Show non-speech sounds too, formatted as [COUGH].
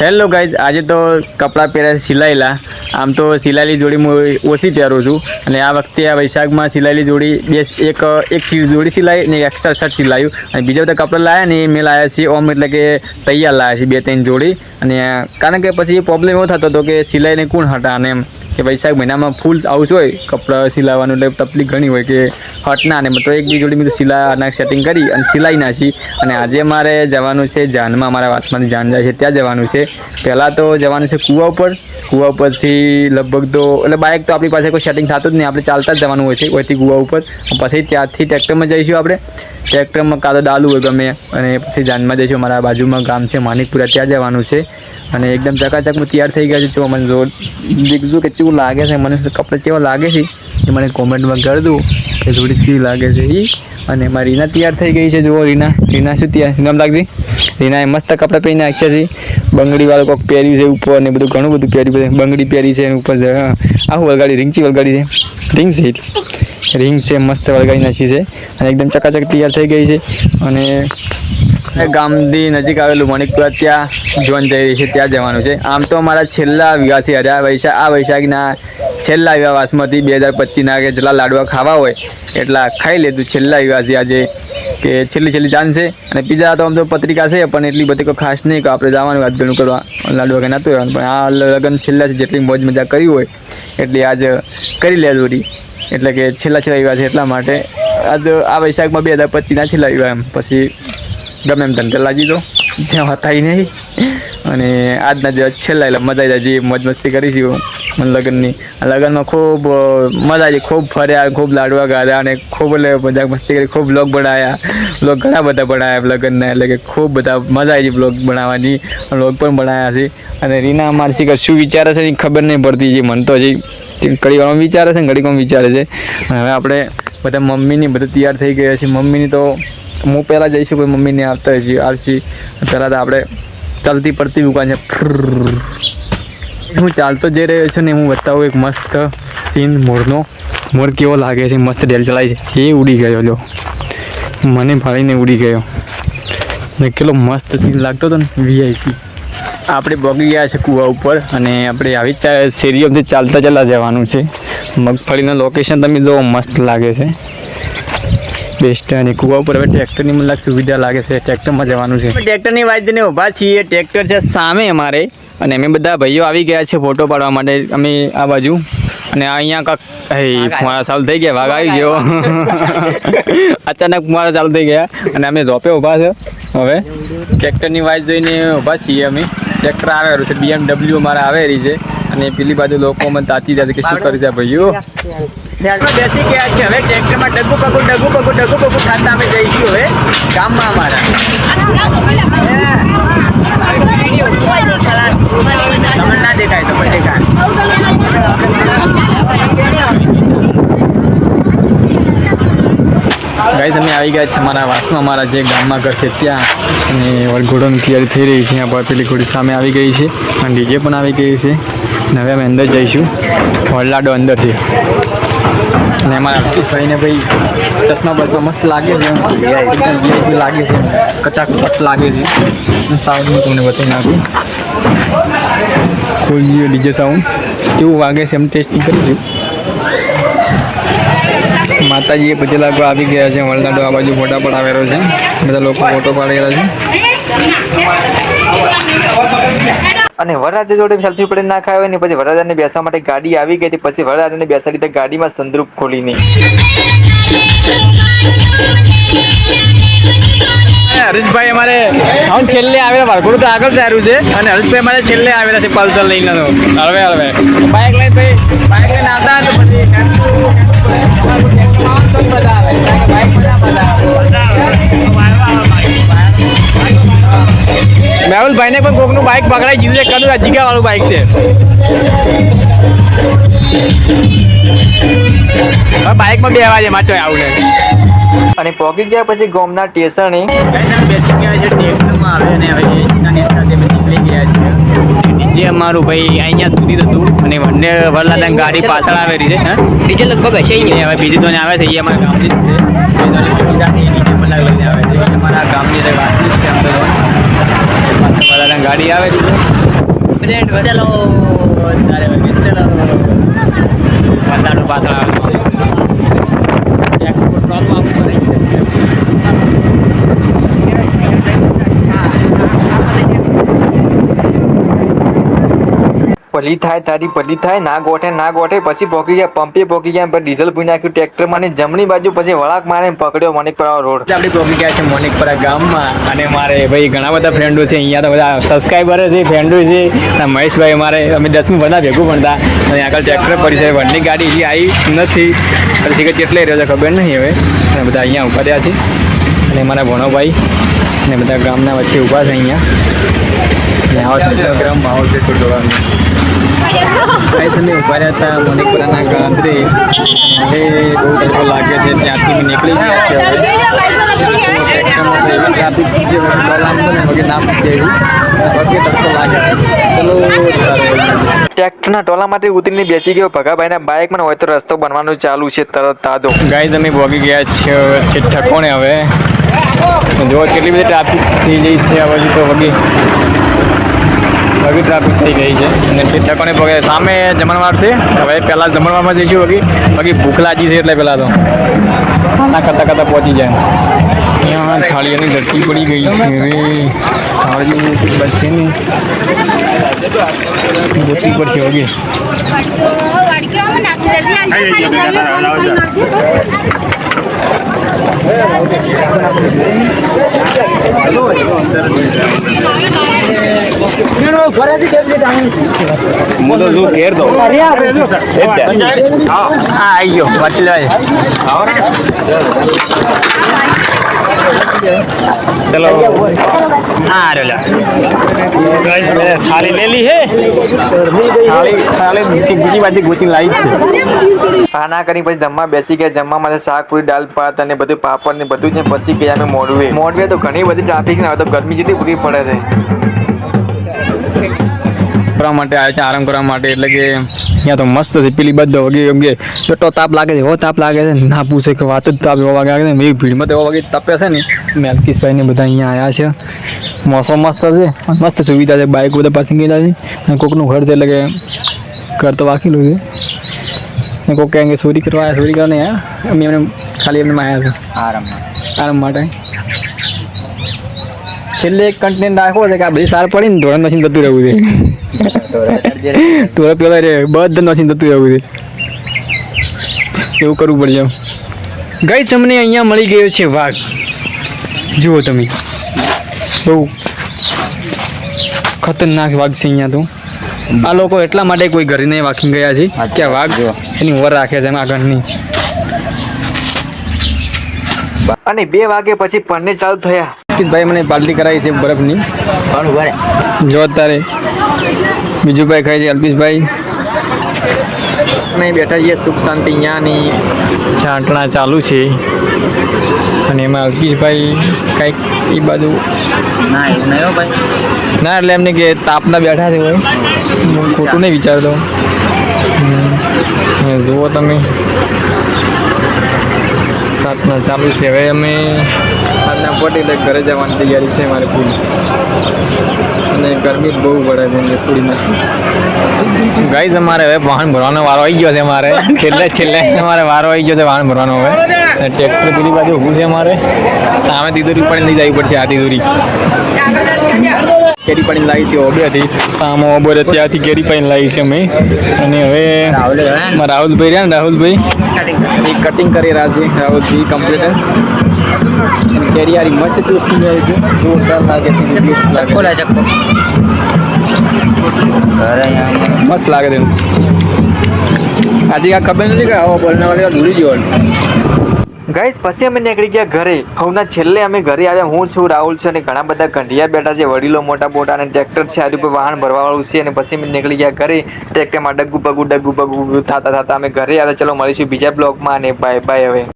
Hello guys આજે તો કપડાં પહેર્યા સિલાયેલા આમ તો સિલાયેલી જોડી હું ઓછી પહેરું છું. અને આ વખતે આ વૈશાખમાં સિલાયેલી જોડી, બે એક એક જોડી સિલાઈ ને એક્સ્ટ્રા શર્ટ સિલાયું. અને બીજા બધા કપડાં લાવ્યા ને મેં લાવ્યા છે ઓમ, એટલે કે તૈયાર લાવ્યા છે બે ત્રણ જોડી. અને કારણ કે પછી પ્રોબ્લેમ એવો થતો હતો કે સિલાઈને કોણ હટાને એમ. કે વૈશાખ મહિનામાં ફૂલ આવું હોય. કપડાં સિલાવવાનું એટલે તકલીફ ઘણી હોય કે હટના ને તો એક બી જોડી મેં સિલાના સેટિંગ કરી અને સિલાઈ નાખી. અને આજે મારે જવાનું છે જાનમાં મારા વાસમાંથી જાન જાય છે, ત્યાં જવાનું છે. પહેલાં તો જવાનું છે કૂવા ઉપર. કૂવા ઉપરથી લગભગ તો, એટલે બાઇક તો આપણી પાસે કોઈ સેટિંગ થતું જ નહીં. આપણે ચાલતા જ જવાનું હોય છે ઓયથી કૂવા ઉપર. પછી ત્યાંથી ટ્રેક્ટરમાં જઈશું આપણે. ટ્રેક્ટરમાં કાં તો ડાલું હોય ગમે, અને પછી જાનમાં જઈશું. મારા બાજુમાં ગામ છે માનિકપુરા ત્યાં જવાનું છે. અને એકદમ ચકાચક તૈયાર થઈ ગયા છે. જો મને જો દેખજો કે કેવું લાગે છે? મને કપડાં કેવા લાગે છે? એ મને કોમેન્ટમાં કરી દઉં કે થોડી કેવી લાગે છે એ અને મારી રીના તૈયાર થઈ ગઈ છે. જુઓ, રીના. રીના શું તૈયાર કેમ લાગતી રીનાએ મસ્ત કપડાં પહેરીને આખ્યા છે. બંગડીવાળું કોઈક પહેર્યું છે ઉપર ને બધું, ઘણું બધું પહેર્યું છે. બંગડી પહેરી છે ઉપર છે હા. આવું વળગાડી રીંગચી છે? રીંગ છે રીંગ છે, મસ્ત વળગાડી નાખી છે. અને એકદમ ચકાચક તૈયાર થઈ ગઈ છે. અને ગામથી નજીક આવેલું મણિકપુરા ત્યાં જોન જઈ રહી છે, ત્યાં જવાનું છે. આમ તો અમારા છેલ્લા વિવાસી હર્યા વૈશાખ આ વૈશાખના છેલ્લા વિવાસમાંથી બે હજાર પચીસના કે જેટલા લાડવા ખાવા હોય, એટલા ખાઈ લીધું છેલ્લા વિવાસી આજે, કે છેલ્લી છેલ્લી જાન છે. અને બીજા તો આમ તો પત્રિકા છે, પણ એટલી બધી કોઈ ખાસ નહીં, કે આપણે જવાનું વાત ઘણું કરવા, લાડવા કે નહોતું રહેવાનું. પણ આ લગ્ન છેલ્લા છે, જેટલી મોજ મજા કરી હોય, એટલી આજ કરી લે દોરી એટલે કે છેલ્લા છેલ્લા વિવાહ છે એટલા માટે, આજ આ વૈશાખમાં બે હજાર પચીસના છેલ્લા વિવાહ એમ. પછી ગમે એમ ધંધે લાગી દો જ્યાં હતા નહીં. અને આજના દિવસ છેલ્લા એટલે મજા આવી જે મોજ મસ્તી કરીશું લગ્નની. લગ્નમાં ખૂબ મજા આવી ખૂબ ફર્યા, ખૂબ લાડવા ગાધા અને ખૂબ એટલે મજાક મસ્તી કરી. ખૂબ બ્લોગ બનાવ્યા બ્લોગ ઘણા બધા બનાવ્યા લગ્નના. એટલે કે ખૂબ બધા મજા આવી બ્લોગ બનાવવાની. બ્લોગ પણ બનાવ્યા છે. અને રીના મારસી કે શું વિચારે છે એ ખબર નહીં પડતી જે મન તો હજી ઘડીકમાં વિચારે છે ને ઘડી વિચારે છે. હવે આપણે બધા મમ્મીની બધા તૈયાર થઈ ગયા છે મમ્મીની તો હું પહેલાં જઈશું કોઈ મમ્મીને આવતા હજી આવશી. પહેલાં તો આપણે ચાલતી પડતી દુકાન છે. હું ચાલતો જઈ રહ્યો છું ને હું બતાવું એક મસ્ત સીન મોરનો. મોર કેવો લાગે છે, મસ્ત ડેલ ચલાય છે. એ ઉડી ગયો લો મને ભાળીને ઉડી ગયો. ને કેટલો મસ્ત સીન લાગતો હતો ને વીઆઈપી આપણે બોગી ગયા છે કૂવા ઉપર અને આપણે આવી શેરીઓથી ચાલતા ચાલતા જવાનું છે. મગફળીનું લોકેશન તમે જો મસ્ત લાગે છે. બેસ્ટ અને કુવા ઉપર હવે ટ્રેક્ટરની મને લાગે સુવિધા લાગે છે ટ્રેક્ટરમાં જવાનું છે. ટ્રેક્ટરની વાત જઈને ઊભા છીએ ટ્રેક્ટર છે સામે અમારે અને અમે બધા ભાઈઓ આવી ગયા છે ફોટો પાડવા માટે. અમે આ બાજુ અને અહીંયા કાંક હે મારા ચાલુ થઈ ગયા વાઘ આવી ગયો. [LAUGHS] અચાનક મારા ચાલુ થઈ ગયા અને અમે ઝોપે ઊભા છે. હવે ટ્રેક્ટરની વાત જોઈને ઊભા છીએ અમે. ટ્રેક્ટર આવે રહ્યું છે બીએમડબલ્યુ અમારે આવે રહી છે અને પેલી બાજુ લોકો મને તાતી જાય કે શું કરી છે ભાઈઓ? બેસી ગયા છે. હવે ટ્રેક્ટરમાં ડગુ પગુ ડગુ પગુ ડગુ પગુ ખાતા અમે જઈશું હવે ગામમાં અમારા. તમને ના અમે આવી ગયા છે અમારા વાસમાં અમારા જે ગામમાં ઘર છે ત્યાં. અને વરઘોડોની તૈયારી થઈ રહી છે. ત્યાં પર પેલી ઘોડી સામે આવી ગઈ છે. અને ડીજે પણ આવી ગઈ છે. અને હવે અમે અંદર જઈશું. વડલાડો અંદર છે અને અમારા અલ્પેશભાઈને ભાઈ ચશ્મા બસમાં મસ્ત લાગે છે. એકદમ વીઆઈપી લાગે છે. કટાકટ લાગે છે. સાઉન્ડ હું તમને બતાવી નાખું ખોલીએ ડીજે સાઉન્ડ કેવું વાગે છે એમ ટેસ્ટિંગ કરીશું માતાજીએ પછી લાગવા આવી ગયા છે વલનાડો આ બાજુ ફોટા પડાવેલો છે. બધા લોકો ફોટો પાડેલા છે. અને વરરાજા જોડે સેલ્ફી પડી ના ખાય ને પછી વરરાજાને બેસવા માટે ગાડી આવી ગઈ હતી પછી વરરાજાને બેસાડી તો ગાડીમાં સંદ્રુપ ખોલી નહીં હરીશભાઈ અમારે હું છેલ્લે આવેલા વારખોડું તો આગળ સારું છે અને હરીશભાઈ અમારે છેલ્લે આવેલા છે પલ્સર લઈને હળવે હળવે બાઇક લઈને ભાઈ બાઇક લઈને આવતા તો પછી મેહુલભાઈને પણ કોકનું બાઇક પકડાઈ ગયું છે. કદું આ જીગા વાળું બાઇક છે. હવે બાઇકમાં બે છે માચો આવું ને અને પહોંચી ગયા પછી ગોમના સ્ટેશને બેસી ગયા છે ટેક્ટરમાં આવે અને હવે એના સાથે નીકળી ગયા છે જે અમારું ભાઈ અહીંયા સુધી હતું અને વંડે વરલાદા ગાડી પાછળ આવેલી છે હા? બીજે લગભગ હશે ઈ હવે બીજી તો ને આવે છે એ અમારા ગામની જ છે. એ તો નીચે પણ લઈને આવે છે અમારા ગામની જે છે આમ તો ગાડી આવે છે ચલો તારે ચલો. પાછળ આવે એક પેટ્રોલ આપવું પડે ભલી થાય, તારી ભલી થાય, ના ગોઠે ના ગોઠે, પછી પોકી ગયા, પંપે પોકી ગયા, પછી ડીઝલ પૂરી નાખ્યું ટ્રેક્ટરમાં જમણી બાજુ પછી વળાક મારે પકડ્યો મણિકપરા રોડ. આપણે પહોંચી ગયા છે મણિકપરા ગામમાં અને મારે ભાઈ ઘણા બધા ફ્રેન્ડો છે, અહીંયા તો બધા સબસ્ક્રાઈબર છે ફ્રેન્ડો છે, અને મહેશભાઈ અમારે, અમે દસમી બધા ભેગું ભણતા, અને આગળ ટ્રેક્ટર પડી છે વનની ગાડી હજી આવી નથી પછી કે કેટલે રહ્યો છે, ખબર નહીં હવે. અને બધા અહીંયા ઊભા રહ્યા છે. અને મારા ભણોભાઈ અને બધા ગામના વચ્ચે ઊભા છે અહીંયા. છે હવે બહુ તડકો લાગે છે ત્યાંથી અમે નીકળી ગયા છે હવે ટ્રાફિક છે ને નામ છે વગેરે તડકો લાગે ચલો ટ્રેક્ટરના ટોલામાંથી ઉતરીને બેસી ગયો. ભગાભાઈના બાઇકમાં હોય તો રસ્તો બનવાનું ચાલુ છે, તરત તાજો. ગાઈઝ, અમે ભોગી ગયા હવે ઠકોણે હવે? જો કેટલી બધી ટ્રાફિક થઈ ગઈ છે આ બાજુ તો વગી. વગી ટ્રાફિક થઈ ગઈ છે. અને ઠકોણે પગે સામે જમણવાર છે. હવે પહેલાં જમણવારમાં જઈશું બાકી બાકી ભૂખ લાગી છે એટલે પહેલાં તો. ના કરતાં કરતાં પહોંચી જાય. અહીંયા થાળીઓની ધરતી પડી ગઈ છે હવે. થાળીઓ બનશે ને ધરતી પડશે વગી હું તો શું ઘેર દો હા આવી ગયો વાંચી લેવાય ચલો હા રે થાળી ले ली है થાળી થાળી બીજી બાજુ ગોચી લાવી છે ખાના કરી પછી જમવા બેસી ગયા જમવા માટે શાક પૂરી દાલ ભાત અને બધું પાપડ ને બધું છે પછી ગયા અમે મોડવે મોડવે તો ઘણી બધી ટ્રાફિક છે ને હવે તો ગરમી જેટલી બધી પડે છે કરવા માટે આવે છે આરામ કરવા માટે. એટલે કે અહીંયા તો મસ્ત છે પેલી બધો વગે વગે એટલો તાપ લાગે છે એવો તાપ લાગે છે. ના પૂછે કે વાત જ તાપ એવો વાગે લાગે છે. મેં ભીડમાં તો એવો વાગે તપે છે ને. મેલકીસભાઈ ને બધા અહીંયા આવ્યા છે. મોસમ મસ્ત છે મસ્ત સુવિધા છે બાઇક બધા પાસિંગ ગયેલા છે. અને કોકનું ઘર છે એટલે કે ઘર તો વાકેલું છે. ને કોક કહે કે ચોરી કરવા આવ્યા ચોરી કરવા નહીં આવ્યા અમે એમને ખાલી એમને આવ્યા છે આરામ આરામ માટે છેલ્લે એક કન્ટેન્ટ રાખવો છે કે આ બધી સાર પડી ને ધોરણ મશીન થતું રહેવું છે. [LAUGHS] ધોરણ પેલા રે બધા મશીન જતું રહેવું છે. એવું કરવું પડશે ગઈ તમને અહીંયા મળી ગયો છે વાઘ. જુઓ તમે. બહુ ખતરનાક વાઘ છે અહીંયા તો. આ લોકો એટલા માટે કોઈ ઘરે નહીં વાંખી ગયા છે કે વાઘ વાઘ એની વર રાખે છે એમ આગળની. અને બે વાગે પછી પનીર ચાલુ થયા. ભાઈ મને પાર્ટી કરાવી છે બરફની. જો અત્યારે બીજું ભાઈ ખાય છે અલ્પેશભાઈ. અમે બેઠા છીએ સુખ શાંતિ અહીંયાની છાંટણા ચાલુ છે. અને એમાં અલ્પેશભાઈ કંઈક એ બાજુ ના એટલે એમને કે તાપના બેઠા છે હોય હું ખોટું નહીં વિચારતો. જુઓ તમે. સાતના ચાલુ છે. હવે અમે સાતના પટી એટલે ઘરે જવાની તૈયારી છે મારે પૂરી. અને ગરમી બહુ પડે છે એટલે પૂરી નથી ગાઈઝ અમારે હવે વાહન ભરવાનો વારો આવી ગયો છે મારે છેલ્લે છેલ્લે અમારે વારો આવી ગયો છે વાહન ભરવાનો હવે. અને ટ્રેક્ટર પેલી બાજુ ઊભું છે મારે સામે તીદોરી પણ લઈ જવી પડશે આ તીદોરી. કેરી પાણી લાવી છે ઓબેથી સામો ઓબો રે ત્યાંથી કેરી પાણી લાવી છે અમે. અને હવે મારા રાહુલભાઈ રહ્યા ને રાહુલભાઈ? એ કટિંગ કરી રહ્યા છે રાહુલજી કમ્પ્લીટ અને કેરી આરી મસ્ત ટેસ્ટિંગ આવી છે જોરદાર લાગે છે. ચક્કો લે ચક્કો. મસ્ત લાગે છે. આજે આ ખબર નથી કે આવો વાળી દેવા ગયો ગાઈસ, પછી અમે નીકળી ગયા ઘરે. હવના છેલ્લે અમે ઘરે આવ્યા. હું છું, રાહુલ છે અને ઘણા બધા કંઢિયા બેઠા છે. વડીલો મોટા મોટા અને ટ્રેક્ટર છે આજુ પર વાહન ભરવાવાળું છે અને પછી અમે નીકળી ગયા ઘરે. ટ્રેક્ટરમાં ડગુ પગુ ડગુ પગુ થતા થતા અમે ઘરે આવ્યા. ચલો મળીશું બીજા બ્લોગમાં અને બાય બાય હવે.